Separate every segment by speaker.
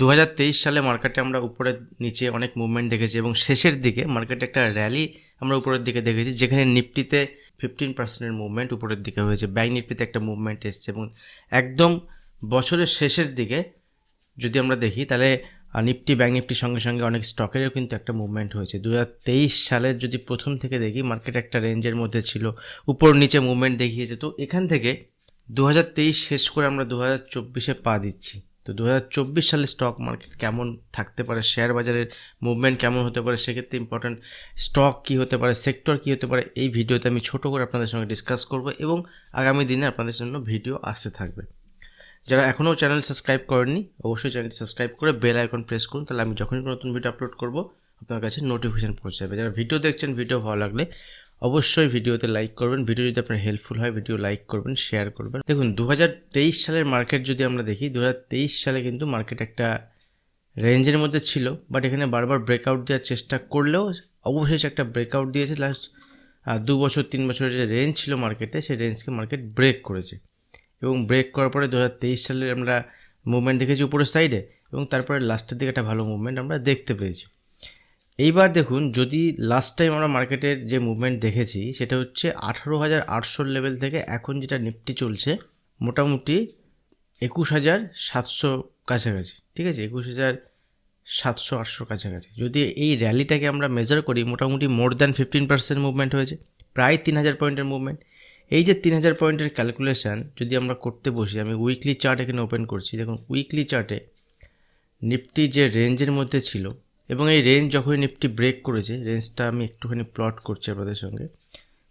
Speaker 1: দু সালে মার্কেটে আমরা উপরের নিচে অনেক মুভমেন্ট দেখেছি এবং শেষের দিকে মার্কেটে একটা র্যালি আমরা উপরের দিকে দেখেছি যেখানে নিফটিতে ফিফটিন পার্সেন্টের মুভমেন্ট উপরের দিকে হয়েছে ব্যাঙ্ক নিফটিতে একটা মুভমেন্ট এসছে এবং একদম বছরের শেষের দিকে যদি আমরা দেখি তাহলে নিফটি ব্যাঙ্ক নিফটির সঙ্গে সঙ্গে অনেক স্টকেরও কিন্তু একটা মুভমেন্ট হয়েছে দু সালের যদি প্রথম থেকে দেখি মার্কেট একটা রেঞ্জের মধ্যে ছিল উপর নিচে মুভমেন্ট দেখিয়েছে তো এখান থেকে দু শেষ করে আমরা দু হাজার চব্বিশে পা দিচ্ছি তো দু সালে স্টক মার্কেট কেমন থাকতে পারে শেয়ার বাজারের মুভমেন্ট কেমন হতে পারে সেক্ষেত্রে ইম্পর্ট্যান্ট স্টক কী হতে পারে সেক্টর কী হতে পারে এই ভিডিওতে আমি ছোট করে আপনাদের সঙ্গে ডিসকাস করব এবং আগামী দিনে আপনাদের জন্য ভিডিও আসতে থাকবে যারা এখনও চ্যানেল সাবস্ক্রাইব করেননি অবশ্যই চ্যানেল সাবস্ক্রাইব করে বেল আইকন প্রেস করুন তাহলে আমি যখনই নতুন ভিডিও আপলোড করব আপনার কাছে নোটিফিকেশান পৌঁছে যাবে যারা ভিডিও দেখছেন ভিডিও ভালো লাগলে অবশ্যই ভিডিওতে লাইক করবেন ভিডিও যদি আপনার হেল্পফুল হয় ভিডিও লাইক করবেন শেয়ার করবেন দেখুন দু সালের মার্কেট যদি আমরা দেখি দু সালে কিন্তু মার্কেট একটা রেঞ্জের মধ্যে ছিল বাট এখানে বারবার ব্রেকআউট দেওয়ার চেষ্টা করলেও অবশেষে একটা ব্রেকআউট দিয়েছে লাস্ট দু বছর তিন বছরের যে রেঞ্জ ছিল মার্কেটে সেই রেঞ্জকে মার্কেট ব্রেক করেছে এবং ব্রেক করার পরে দু সালে আমরা মুভমেন্ট দেখেছি উপরের সাইডে এবং তারপরে লাস্টের দিকে একটা ভালো মুভমেন্ট আমরা দেখতে পেয়েছি এইবার দেখুন যদি লাস্ট টাইম আমরা মার্কেটের যে মুভমেন্ট দেখেছি সেটা হচ্ছে আঠারো হাজার আটশোর লেভেল থেকে এখন যেটা নিফটি চলছে মোটামুটি একুশ হাজার সাতশো কাছাকাছি ঠিক আছে একুশ হাজার সাতশো আটশোর কাছাকাছি যদি এই র্যালিটাকে আমরা মেজার করি মোটামুটি more than fifteen percent movement হয়েছে প্রায় তিন হাজার পয়েন্টের মুভমেন্ট এই যে তিন হাজার পয়েন্টের ক্যালকুলেশান যদি আমরা করতে বসি আমি উইকলি চার্ট এখানে ওপেন করছি দেখুন উইকলি চার্টে নিফটি যে রেঞ্জের মধ্যে ছিল এবং এই রেঞ্জ যখন নিফটি ব্রেক করেছে রেঞ্জটা আমি একটুখানি প্লট করছি আপনাদের সঙ্গে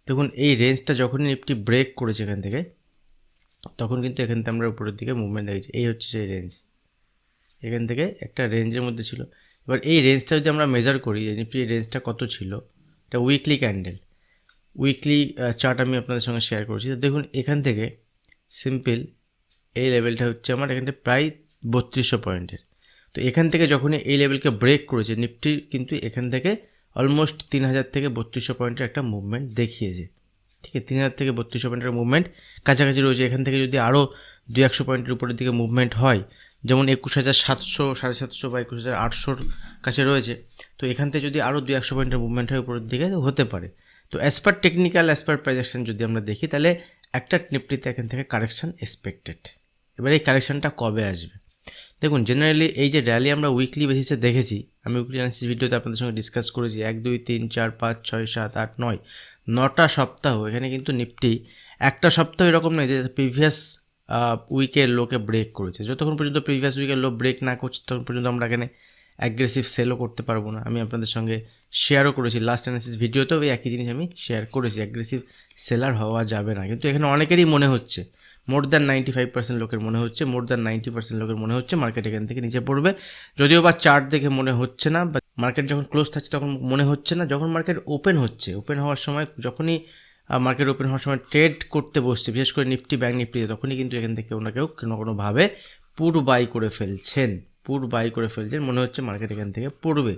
Speaker 1: দেখুন এই রেঞ্জটা যখনই নিফটি ব্রেক করেছে এখান থেকে তখন কিন্তু এখান থেকে আমরা উপরের দিকে মুভমেন্ট দেখেছি এই হচ্ছে সেই রেঞ্জ এখান থেকে একটা রেঞ্জের মধ্যে ছিল এবার এই রেঞ্জটা যদি আমরা মেজার করি নিফটি রেঞ্জটা কত ছিল এটা উইকলি ক্যান্ডেল উইকলি চার্ট আমি আপনাদের সঙ্গে শেয়ার করেছি তো দেখুন এখান থেকে সিম্পল এই লেভেলটা হচ্ছে আমার এখানটা প্রায় বত্রিশশো পয়েন্টের তো এখান থেকে যখনই এই লেভেলকে ব্রেক করেছে নিফটি কিন্তু এখান থেকে অলমোস্ট তিন হাজার থেকে বত্রিশশো পয়েন্টের একটা মুভমেন্ট দেখিয়েছে ঠিক আছে তিন হাজার থেকে বত্রিশশো পয়েন্টের মুভমেন্ট কাছাকাছি রয়েছে এখান থেকে যদি আরও দুই একশো পয়েন্টের উপরের দিকে মুভমেন্ট হয় যেমন একুশ হাজার সাতশো সাড়ে সাতশো বা একুশ হাজার আটশোর কাছে রয়েছে তো এখান থেকে যদি আরও দুই একশো পয়েন্টের মুভমেন্ট হয় উপরের দিকে হতে পারে তো as per technical as per price action যদি আমরা দেখি তাহলে একটা নিফটিতে এখান থেকে কারেকশান এক্সপেক্টেড এবার এই কারেকশানটা কবে আসবে দেখুন জেনারেলি এই যে র্যালি আমরা উইকলি বেসিসে দেখেছি আমি উইকলি অ্যানালিসিস ভিডিওতে আপনাদের সঙ্গে ডিসকাস করেছি এক দুই তিন চার পাঁচ ছয় সাত আট নয় নটা সপ্তাহ এখানে কিন্তু নিফটি একটা সপ্তাহ এরকম নয় যে প্রিভিয়াস উইকের লোকে ব্রেক করেছে যতক্ষণ পর্যন্ত প্রিভিয়াস উইকের লোক ব্রেক না করছে ততক্ষণ পর্যন্ত আমরা এখানে অ্যাগ্রেসিভ সেলও করতে পারবো না আমি আপনাদের সঙ্গে শেয়ারও করেছি লাস্ট অ্যানালিসিস ভিডিওতেও এই একই জিনিস আমি শেয়ার করেছি অ্যাগ্রেসিভ সেলার হওয়া যাবে না কিন্তু এখানে অনেকেরই মনে হচ্ছে more than ninety five percent লোকের মনে হচ্ছে মোর দ্যান নাইনটি পার্সেন্ট লোকের মনে হচ্ছে মার্কেট এখান থেকে নিচে পড়বে যদিও বা চার্ট দেখে মনে হচ্ছে না বা মার্কেট যখন ক্লোজ থাকছে তখন মনে হচ্ছে না যখন মার্কেট ওপেন হচ্ছে ওপেন হওয়ার সময় যখনই মার্কেট ওপেন হওয়ার সময় ট্রেড করতে বসছে বিশেষ করে নিফটি ব্যাঙ্ক নিফটিতে তখনই কিন্তু এখান থেকে ওনা কেউ কোনো কোনোভাবে পুর বাই করে ফেলছেন পুর বাই করে ফেলছেন মনে হচ্ছে মার্কেট এখান থেকে পড়বে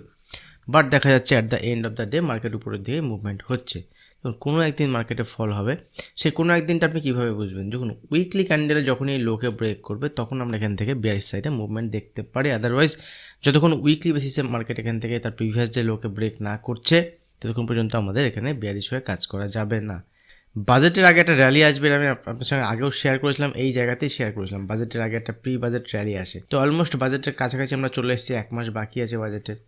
Speaker 1: বাট দেখা যাচ্ছে at the end of the day market উপরের দিকে মুভমেন্ট হচ্ছে এবং কোনো একদিন মার্কেটে ফল হবে সে কোনো একদিনটা আপনি কীভাবে বুঝবেন যখন উইকলি ক্যান্ডেলে যখন এই লোকে ব্রেক করবে তখন আমরা এখান থেকে বিয়ারিশ সাইডে মুভমেন্ট দেখতে পারি আদারওয়াইজ যতক্ষণ উইকলি বেসিসে মার্কেট এখান থেকে তার প্রিভিয়াস ডে লোকে ব্রেক না করছে ততক্ষণ পর্যন্ত আমাদের এখানে বিয়ারিশ হয়ে কাজ করা যাবে না বাজেটের আগে একটা র্যালি আসবে আমি আপনার সঙ্গে আগেও শেয়ার করেছিলাম এই জায়গাতেই শেয়ার করেছিলাম বাজেটের আগে একটা প্রি বাজেট র্যালি আসে তো অলমোস্ট বাজেটের কাছাকাছি আমরা চলে এসেছি এক মাস বাকি আছে বাজেটের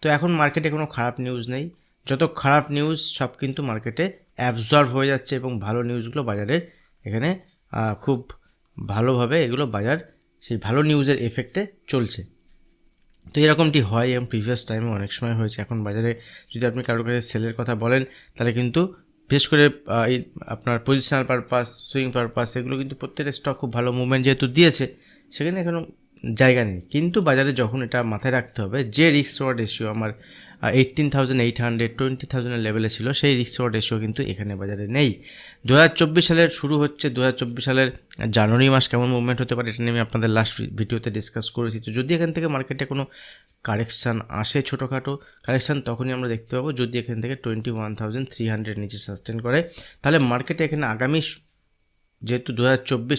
Speaker 1: তো এখন মার্কেটে কোনো খারাপ নিউজ নেই যত খারাপ নিউজ সব কিন্তু মার্কেটে অ্যাবজর্ভ হয়ে যাচ্ছে এবং ভালো নিউজগুলো বাজারের এখানে খুব ভালোভাবে এগুলো বাজার সেই ভালো নিউজের এফেক্টে চলছে তো এরকমটি হয় এবং প্রিভিয়াস টাইমে অনেক সময় হয়েছে এখন বাজারে যদি আপনি কারোর কাছে সেলের কথা বলেন তাহলে কিন্তু বিশেষ করে এই আপনার পজিশনাল পারপাস সুইং পারপাস এগুলো কিন্তু প্রত্যেকটা স্টক খুব ভালো মুভমেন্ট যেহেতু দিয়েছে সেখানে এখনও জায়গা নেই কিন্তু বাজারে যখন এটা মাথায় রাখতে হবে যে রিস্ক রেওয়ার্ড রেশিও আমার eighteen thousand eight hundred twenty থাউজেন্ডের লেভেলে ছিল সেই রিক্স রেশিও কিন্তু এখানে বাজারে নেই দু হাজার চব্বিশ সালের শুরু হচ্ছে দু হাজার চব্বিশ সালের জানুয়ারি মাস কেমন মুভমেন্ট হতে পারে এটা নিয়ে আমি আপনাদের লাস্ট ভিডিওতে ডিসকাস করেছি তো যদি এখান থেকে মার্কেটে কোনো কারেকশান আসে ছোটোখাটো কারেকশান তখনই আমরা দেখতে পাবো যদি এখান থেকে twenty one thousand three hundred নিচে সাস্টেন করে তাহলে মার্কেটে এখানে আগামী যেহেতু দু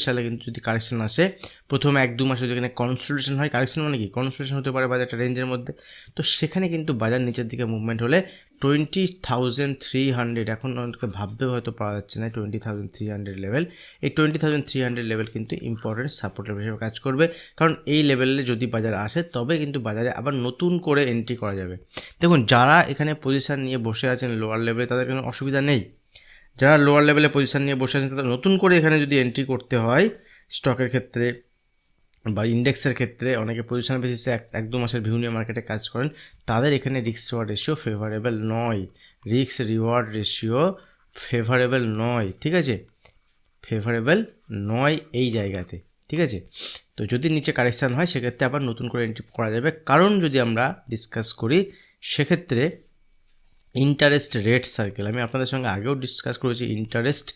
Speaker 1: সালে কিন্তু যদি কারেকশন আসে প্রথম এক দু মাসে যেখানে কনসলটেশন হয় কারেকশন মানে কি কনসলটেশন হতে পারে বাজারটা রেঞ্জের মধ্যে তো সেখানে কিন্তু বাজার নিচের দিকে মুভমেন্ট হলে টোয়েন্টি থাউজেন্ড থ্রি হান্ড্রেড এখন অনেকে ভাববে হয়তো পাওয়া যাচ্ছে না twenty thousand three hundred level এই twenty thousand three hundred level কিন্তু ইম্পর্টেন্ট সাপোর্ট লেভেল হিসেবে কাজ করবে কারণ এই লেভেলে যদি বাজার আসে তবে কিন্তু বাজারে আবার নতুন করে এন্ট্রি করা যাবে দেখুন যারা এখানে পজিশান নিয়ে বসে আছেন লোয়ার লেভেলে তাদের কোনো অসুবিধা নেই যারা লোয়ার লেভেলে পজিশান নিয়ে বসে আছেন তাদের নতুন করে এখানে যদি এন্ট্রি করতে হয় স্টকের ক্ষেত্রে বা ইন্ডেক্সের ক্ষেত্রে অনেকে পজিশন বেসিসে এক এক দু মাসের ভিউ নিয়ে মার্কেটে কাজ করেন তাদের এখানে রিক্স রিওয়ার্ড রেশিও ফেভারেবল নয় রিক্স রিওয়ার্ড রেশিও ফেভারেবল নয় ঠিক আছে ফেভারেবল নয় এই জায়গাতে ঠিক আছে তো যদি নিচে কারেকশান হয় সেক্ষেত্রে আবার নতুন করে এন্ট্রি করা যাবে কারণ যদি আমরা ডিসকাস করি সেক্ষেত্রে ইন্টারেস্ট রেট সার্কেল আমি আপনাদের সঙ্গে আগেও ডিসকাস করেছি ইন্টারেস্ট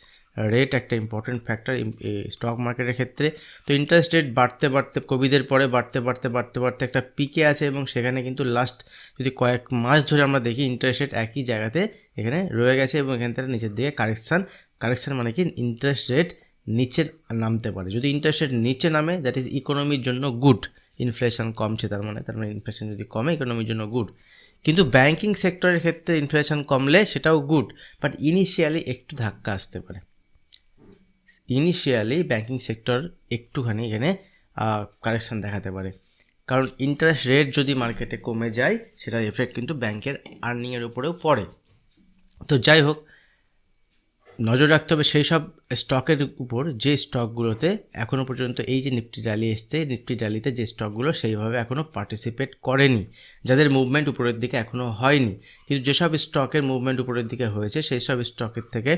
Speaker 1: রেট একটা ইম্পর্টেন্ট ফ্যাক্টর স্টক মার্কেটের ক্ষেত্রে তো ইন্টারেস্ট রেট বাড়তে বাড়তে কোভিডের পরে বাড়তে বাড়তে বাড়তে বাড়তে একটা পিকে আছে এবং সেখানে কিন্তু লাস্ট যদি কয়েক মাস ধরে আমরা দেখি ইন্টারেস্ট রেট একই জায়গাতে এখানে রয়ে গেছে এবং এখান থেকে নিচের দিকে কারেকশান কারেকশান মানে কি ইন্টারেস্ট রেট নিচের নামতে পারে যদি ইন্টারেস্ট রেট নিচে নামে দ্যাট ইজ ইকোনমির জন্য গুড ইনফ্লেশন কমছে তার মানে তার মানে ইনফ্লেশন যদি কমে ইকোনমির জন্য গুড কিন্তু ব্যাংকিং সেক্টরের ক্ষেত্রে ইনফ্লেশন কমলে সেটাও গুড বাট ইনিশিয়ালি একটু ধাক্কা আসতে পারে ইনিশিয়ালি ব্যাংকিং সেক্টর একটুখানি এখানে কারেকশান দেখাতে পারে কারণ ইন্টারেস্ট রেট যদি মার্কেটে কমে যায় সেটার এফেক্ট কিন্তু ব্যাংকের আর্নিংয়ের উপরেও পড়ে তো যাই হোক নজর রাখতে হবে সেই সব স্টকের উপর যে স্টকগুলোতে এখনও পর্যন্ত এই যে নিফটি ডালি এসছে নিফটি ডালিতে যে স্টকগুলো সেইভাবে এখনও পার্টিসিপেট করেনি যাদের মুভমেন্ট উপরের দিকে এখনও হয়নি কিন্তু যেসব স্টকের মুভমেন্ট উপরের দিকে হয়েছে সেই সব স্টকের থেকে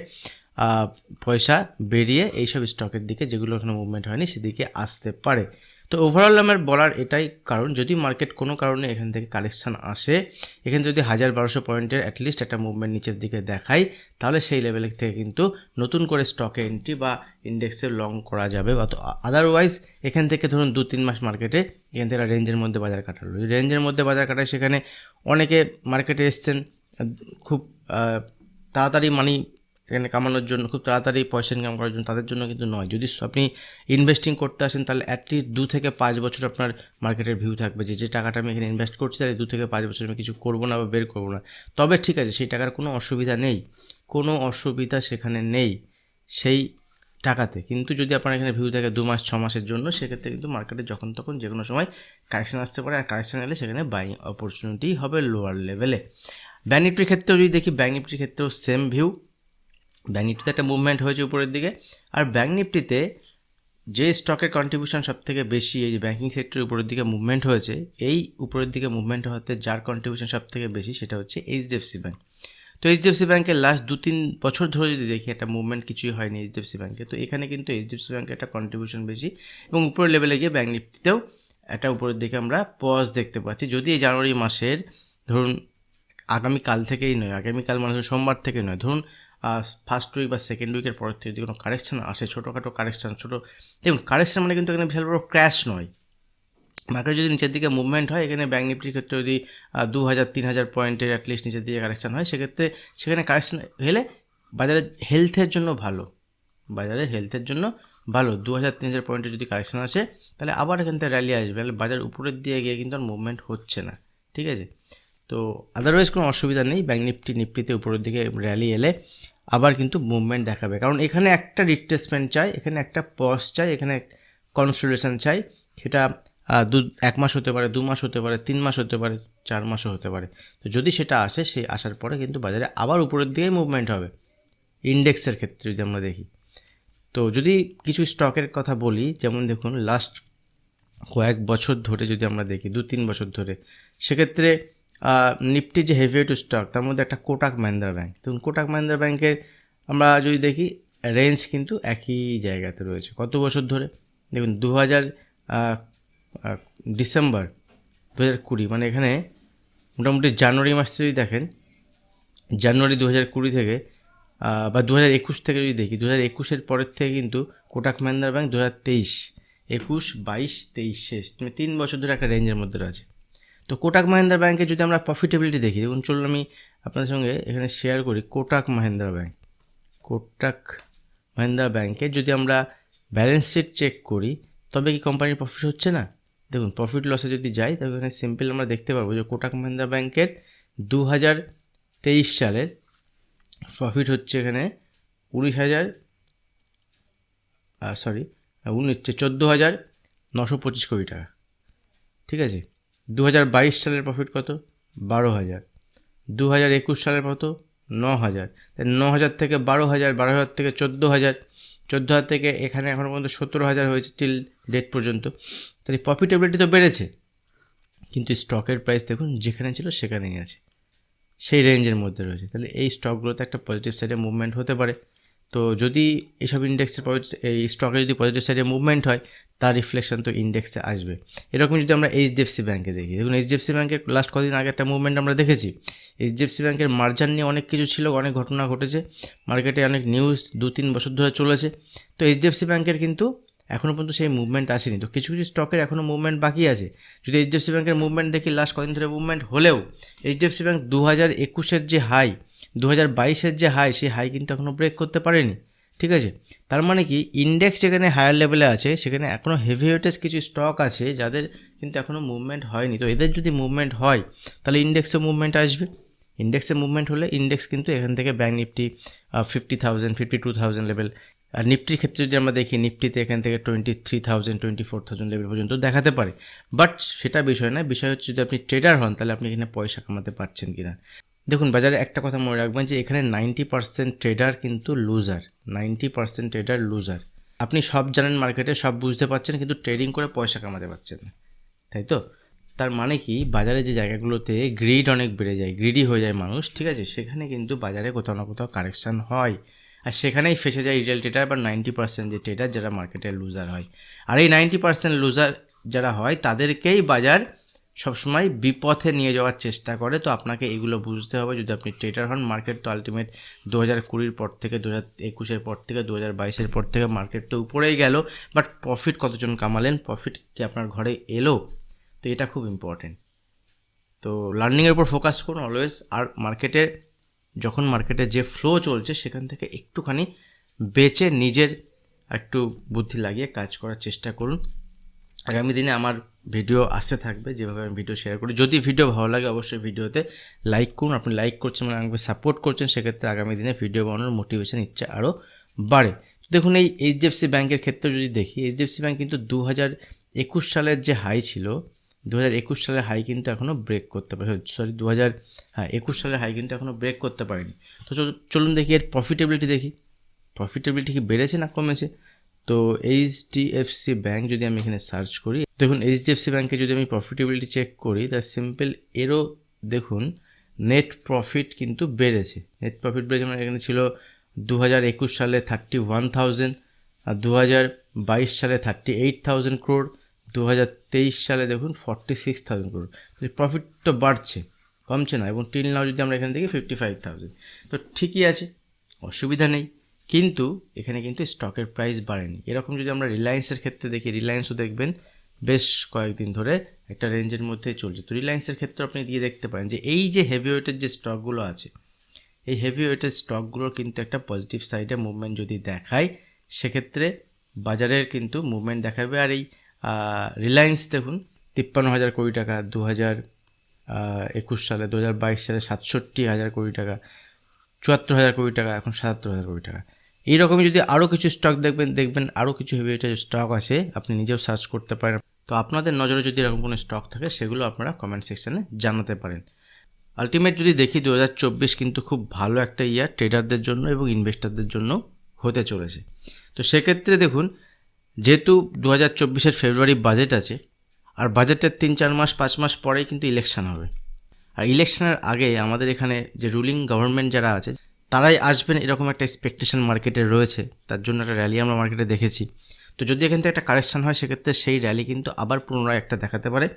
Speaker 1: পয়সা বেরিয়ে এইসব স্টকের দিকে যেগুলো এখনও মুভমেন্ট হয়নি সেদিকে আসতে পারে তো ওভারঅল আমার বলার এটাই কারণ যদি মার্কেট কোনো কারণে এখান থেকে কালেকশান আসে এখানে যদি হাজার বারোশো পয়েন্টের অ্যাটলিস্ট একটা মুভমেন্ট নিচের দিকে দেখায় তাহলে সেই লেভেল থেকে কিন্তু নতুন করে স্টকে এন্ট্রি বা ইন্ডেক্সে লং করা যাবে বা তো আদারওয়াইজ এখান থেকে ধরুন দু তিন মাস মার্কেটে এখান থেকে রেঞ্জের মধ্যে বাজার কাটালো রেঞ্জের মধ্যে বাজার কাটায় সেখানে অনেকে মার্কেটে এসছেন খুব তাড়াতাড়ি মানি এখানে কামানোর জন্য খুব তাড়াতাড়ি পয়সা ইনকাম করার জন্য তাদের জন্য কিন্তু নয় যদি আপনি ইনভেস্টিং করতে আসেন তাহলে অ্যাটলিস্ট দু থেকে পাঁচ বছর আপনার মার্কেটের ভিউ থাকবে যে যে টাকাটা আমি এখানে ইনভেস্ট করছি তাহলে দু থেকে পাঁচ বছর আমি কিছু করবো না বা বের করবো না তবে ঠিক আছে সেই টাকার কোনো অসুবিধা নেই কোনো অসুবিধা সেখানে নেই সেই টাকাতে কিন্তু যদি আপনার এখানে ভিউ থাকে দু মাস ছ মাসের জন্য সেক্ষেত্রে কিন্তু মার্কেটে যখন তখন যে কোনো সময় কারেকশান আসতে পারে আর কারেকশান এলে সেখানে বাইং অপরচুনিটি হবে লোয়ার লেভেলে ব্যাঙ্ক নিফটির ক্ষেত্রেও যদি দেখি ব্যাঙ্ক নিফটির ক্ষেত্রেও সেম ভিউ ব্যাঙ্ক নিফটিতে একটা মুভমেন্ট হয়েছে উপরের দিকে আর ব্যাঙ্ক নিফটিতে যে স্টকের কন্ট্রিবিউশন সবথেকে বেশি এই যে ব্যাঙ্কিং সেক্টরের উপরের দিকে মুভমেন্ট হয়েছে এই উপরের দিকে মুভমেন্ট হতে যার কন্ট্রিবিউশন সবথেকে বেশি সেটা হচ্ছে এইচডিএফসি ব্যাঙ্ক তো এইচডিএফসি ব্যাঙ্কের লাস্ট দু তিন বছর ধরে যদি দেখি একটা মুভমেন্ট কিছুই হয়নি এইচডিএফসি ব্যাঙ্কে তো এখানে কিন্তু এইচডিএফসি ব্যাঙ্কের একটা কন্ট্রিবিউশন বেশি এবং উপরের লেভেলে গিয়ে ব্যাঙ্ক নিফটিতেও একটা উপরের দিকে আমরা পজ দেখতে পাচ্ছি যদি এই জানুয়ারি মাসের ধরুন আগামীকাল থেকেই নয় আগামীকাল মানুষের সোমবার থেকে নয় ধরুন ফার্স্ট উইক বা সেকেন্ড উইকের পর থেকে যদি কোনো কারেকশান আসে ছোটোখাটো কারেকশান ছোটো দেখুন কারেকশান মানে কিন্তু এখানে বিশাল বড় ক্র্যাশ নয় মার্কেট যদি নিচের দিকে মুভমেন্ট হয় এখানে ব্যাঙ্ক নিফটির ক্ষেত্রে যদি দু হাজার তিন হাজার পয়েন্টের অ্যাটলিস্ট নিচের দিকে কারেকশান হয় সেক্ষেত্রে সেখানে কারেকশান হলে বাজারের হেলথের জন্য ভালো বাজারের হেলথের জন্য ভালো দু হাজার তিন হাজার পয়েন্টে যদি কারেকশান আসে তাহলে আবার এখান থেকে র্যালি আসবে তাহলে বাজার উপরের দিয়ে গিয়ে কিন্তু আর মুভমেন্ট হচ্ছে না ঠিক আছে তো আদারওয়াইজ কোনো অসুবিধা নেই ব্যাঙ্ক নিফটি নিফটিতে উপরের দিকে র্যালি এলে আবার কিন্তু মুভমেন্ট দেখাবে কারণ এখানে একটা রিপ্লেসমেন্ট চাই এখানে একটা পজ চাই এখানে কনসোলেশন চাই সেটা দু এক মাস হতে পারে দু মাস হতে পারে তিন মাস হতে পারে চার মাসও হতে পারে তো যদি সেটা আসে সে আসার পরে কিন্তু বাজারে আবার উপরের দিকে মুভমেন্ট হবে ইন্ডেক্সের ক্ষেত্রে যদি আমরা দেখি তো যদি কিছু স্টকের কথা বলি যেমন দেখুন লাস্ট কয়েক বছর ধরে যদি আমরা দেখি দু তিন বছর ধরে সেক্ষেত্রে নিফটি যে হেভিওয়েট স্টক তার মধ্যে একটা কোটাক মহিন্দ্রা ব্যাঙ্ক তো কোটাক মহিন্দ্রা ব্যাঙ্কের আমরা যদি দেখি রেঞ্জ কিন্তু একই জায়গাতে রয়েছে কত বছর ধরে দেখুন দু হাজার ডিসেম্বর দু হাজার কুড়ি মানে এখানে মোটামুটি জানুয়ারি মাস যদি দেখেন জানুয়ারি দু হাজার কুড়ি থেকে বা দু হাজার একুশ থেকে যদি দেখি দু হাজার একুশের পরের থেকে কিন্তু কোটাক মহিন্দ্রা ব্যাঙ্ক দু হাজার তেইশ একুশ বাইশ তেইশ শেষ মানে তিন বছর ধরে একটা রেঞ্জের মধ্যে রয়েছে তো কোটাক মাহিন্দ্রা ব্যাঙ্কে যদি আমরা প্রফিটেবিলিটি দেখি দেখুন চলুন আমি আপনাদের সঙ্গে এখানে শেয়ার করি কোটাক মাহিন্দ্রা ব্যাঙ্ক কোটাক মাহিন্দ্রা ব্যাঙ্কে যদি আমরা ব্যালেন্স শিট চেক করি তবে কি কোম্পানির প্রফিট হচ্ছে না দেখুন প্রফিট লসে যদি যাই তবে এখানে সিম্পল আমরা দেখতে পারবো যে কোটাক মাহিন্দ্রা ব্যাঙ্কের দু হাজার তেইশ সালের প্রফিট হচ্ছে এখানে উনিশ হাজার সরি উনিশ চোদ্দো হাজার নশো পঁচিশ কোটি টাকা ঠিক আছে দু সালের প্রফিট কত বারো হাজার দু হাজার একুশ সালের কত ন হাজার ন হাজার থেকে বারো হাজার বারো হাজার থেকে চোদ্দো হাজার চোদ্দো হাজার থেকে এখানে এখনও পর্যন্ত সতেরো হাজার হয়েছে টিল ডেট পর্যন্ত তাহলে প্রফিটেবিলিটি তো বেড়েছে কিন্তু স্টকের প্রাইস দেখুন যেখানে ছিল সেখানেই আছে সেই রেঞ্জের মধ্যে রয়েছে তাহলে এই স্টকগুলোতে একটা পজিটিভ সাইডে মুভমেন্ট হতে পারে তো যদি এইসব ইন্ডেক্সের এই স্টকে যদি পজিটিভ সাইডে মুভমেন্ট হয় তার রিফ্লেকশন তো ইন্ডেক্সে আসবে এরকম যদি আমরা এইচডিএফসি ব্যাঙ্কে দেখি দেখুন এইচডিএফসি ব্যাঙ্কের লাস্ট কদিন আগে একটা মুভমেন্ট আমরা দেখেছি এইচডিএফসি ব্যাঙ্কের মার্জার নিয়ে অনেক কিছু ছিল অনেক ঘটনা ঘটেছে মার্কেটে অনেক নিউজ দু তিন বছর ধরে চলেছে তো এইচডিএফসি ব্যাঙ্কের কিন্তু এখনও পর্যন্ত সেই মুভমেন্ট আসেনি তো কিছু কিছু স্টকের এখনও মুভমেন্ট বাকি আছে যদি এইচডিএফসি ব্যাঙ্কের মুভমেন্ট দেখি লাস্ট কদিন ধরে মুভমেন্ট হলেও এইচডিএফসি ব্যাঙ্ক দু হাজার একুশের যে হাই দু হাজার বাইশের যে হাই সেই হাই কিন্তু এখনও ব্রেক করতে পারেনি ঠিক আছে তার মানে কি ইন্ডেক্স যেখানে হায়ার লেভেলে আছে সেখানে এখনও হেভি ওয়েটেস কিছু স্টক আছে যাদের কিন্তু এখনও মুভমেন্ট হয়নি তো এদের যদি মুভমেন্ট হয় তাহলে ইন্ডেক্সে মুভমেন্ট আসবে ইন্ডেক্সে মুভমেন্ট হলে ইন্ডেক্স কিন্তু এখান থেকে bank Nifty fifty thousand fifty two thousand level আর নিফটির ক্ষেত্রে যদি আমরা দেখি নিফটিতে এখান থেকে twenty three thousand twenty four thousand level পর্যন্ত দেখাতে পারে বাট সেটা বিষয় না বিষয় হচ্ছে যদি আপনি ট্রেডার হন তাহলে আপনি এখানে পয়সা কামাতে পারছেন কিনা দেখুন বাজারে একটা কথা মনে রাখবেন যে এখানে নাইনটি পার্সেন্ট ট্রেডার কিন্তু loser ninety percent trader loser আপনি সব জানেন মার্কেটে সব বুঝতে পারছেন কিন্তু ট্রেডিং করে পয়সা কামাতে পারছেন না তাই তো তার মানে কি বাজারে যে জায়গাগুলোতে গ্রিড অনেক বেড়ে যায় গ্রিডি হয়ে যায় মানুষ ঠিক আছে সেখানে কিন্তু বাজারে কোথাও না কোথাও কারেকশান হয় আর সেখানেই ফেসে যায় রিটেল ট্রেডার বা নাইনটি পার্সেন্ট যে ট্রেডার যারা মার্কেটে লুজার হয় আর এই নাইনটি পার্সেন্ট লুজার যারা হয় তাদেরকেই বাজার সবসময় বিপথে নিয়ে যাওয়ার চেষ্টা করে তো আপনাকে এগুলো বুঝতে হবে যদি আপনি ট্রেডার হন মার্কেট তো আলটিমেট দু হাজার কুড়ির পর থেকে দু হাজার একুশের পর থেকে দু হাজার বাইশের পর থেকে মার্কেট তো উপরেই গেল বাট প্রফিট কতজন কামালেন প্রফিট কি আপনার ঘরে এলো তো এটা খুব ইম্পর্টেন্ট তো লার্নিংয়ের উপর ফোকাস করুন অলওয়েজ আর মার্কেটের যখন মার্কেটে যে ফ্লো চলছে সেখান থেকে একটুখানি বেচে নিজের একটু বুদ্ধি লাগিয়ে কাজ করার চেষ্টা করুন আগামী দিনে আমার ভিডিও আসতে থাকবে যেভাবে আমি ভিডিও শেয়ার করি যদি ভিডিও ভালো লাগে অবশ্যই ভিডিওতে লাইক করুন আপনি লাইক করছেন মানে আমাকে সাপোর্ট করছেন সেক্ষেত্রে আগামী দিনে ভিডিও বানানোর মোটিভেশান ইচ্ছা আরও বাড়ে দেখুন এই এইচডিএফসি ব্যাংকের ক্ষেত্রে যদি দেখি এইচডিএফসি ব্যাংক কিন্তু দু হাজার একুশ সালের যে হাই ছিল দু হাজার একুশ সালের হাই কিন্তু এখনও ব্রেক করতে পারে সরি দু হাজার হ্যাঁ একুশ সালের হাই কিন্তু এখনও ব্রেক করতে পারেনি তো চলুন দেখি এর প্রফিটেবিলিটি দেখি প্রফিটেবিলিটি কি বেড়েছে না কমেছে তো এইচডিএফসি ব্যাঙ্ক যদি আমি এখানে সার্চ করি দেখুন এইচডিএফসি ব্যাঙ্কে যদি আমি প্রফিটেবিলিটি চেক করি তার সিম্পল এরও দেখুন নেট প্রফিট কিন্তু বেড়েছে নেট প্রফিট বেড়েছে আমার মানে এখানে ছিল দু হাজার একুশ সালে থার্টি ওয়ান থাউজেন্ড আর দু হাজার বাইশ সালে থার্টি এইট থাউজেন্ড ক্রোড় দু হাজার তেইশ সালে দেখুন forty six thousand crore profit তো বাড়ছে কমছে না এবং টিল নাও যদি আমরা এখানে দেখি ফিফটি ফাইভ থাউজেন্ড তো ঠিকই আছে অসুবিধা নেই কিন্তু এখানে কিন্তু স্টকের প্রাইস বাড়েনি এরকম যদি আমরা রিলায়েন্সের ক্ষেত্রে দেখি রিলায়েন্সও দেখবেন বেশ কয়েকদিন ধরে একটা রেঞ্জের মধ্যে চলছে তো রিলায়েন্সের ক্ষেত্রে আপনি দিয়ে দেখতে পারেন যে এই যে হেভি ওয়েটের যে স্টকগুলো আছে এই হেভি ওয়েটের স্টকগুলোর কিন্তু একটা পজিটিভ সাইডে মুভমেন্ট যদি দেখায় সেক্ষেত্রে বাজারের কিন্তু মুভমেন্ট দেখাবে আর এই রিলায়েন্স দেখুন তিপ্পান্ন হাজার কোটি টাকা দু হাজার একুশ সালে দু হাজার বাইশ সালে সাতষট্টি হাজার কোটি টাকা চুয়াত্তর হাজার কোটি টাকা এখন সাতাত্তর হাজার কোটি টাকা রকমই যদি আরও কিছু স্টক দেখবেন দেখবেন আরও কিছু হেভি ওয়েটের স্টক আছে আপনি নিজেও সার্চ করতে পারেন তো আপনাদের নজরে যদি এরকম কোনো স্টক থাকে সেগুলো আপনারা কমেন্ট সেকশানে জানাতে পারেন আলটিমেট যদি দেখি দু কিন্তু খুব ভালো একটা ইয়ার ট্রেডারদের জন্য এবং ইনভেস্টারদের জন্য হতে চলেছে তো সেক্ষেত্রে দেখুন যেহেতু দু হাজার ফেব্রুয়ারি বাজেট আছে আর বাজেটের তিন চার মাস পাঁচ মাস পরেই কিন্তু ইলেকশান হবে আর ইলেকশানের আগে আমাদের এখানে যে রুলিং গভর্নমেন্ট যারা আছে তারাই আসবেন এরকম একটা এক্সপেকটেশন মার্কেটে রয়েছে তার জন্য একটা র্যালি আমরা মার্কেটে দেখেছি তো যদি এখান থেকে একটা কারেকশান হয় সেক্ষেত্রে সেই র্যালি কিন্তু আবার পুনরায় একটা দেখাতে পারে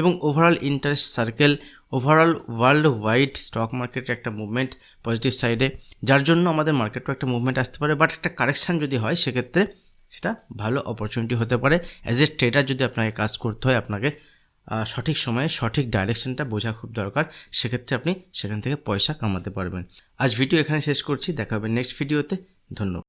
Speaker 1: এবং overall interest circle overall worldwide stock মার্কেটের একটা মুভমেন্ট পজিটিভ সাইডে যার জন্য আমাদের মার্কেটও একটা মুভমেন্ট আসতে পারে বাট একটা কারেকশান যদি হয় সেক্ষেত্রে সেটা ভালো অপরচুনিটি হতে পারে অ্যাজ এ ট্রেডার যদি আপনাকে কাজ করতে হয় আপনাকে সঠিক সময়ে সঠিক ডাইরেকশনটা বোঝা খুব দরকার সেক্ষেত্রে আপনি সেখান থেকে পয়সা কামাতে পারবেন আজ ভিডিও এখানে শেষ করছি দেখা হবে নেক্সট ভিডিওতে ধন্যবাদ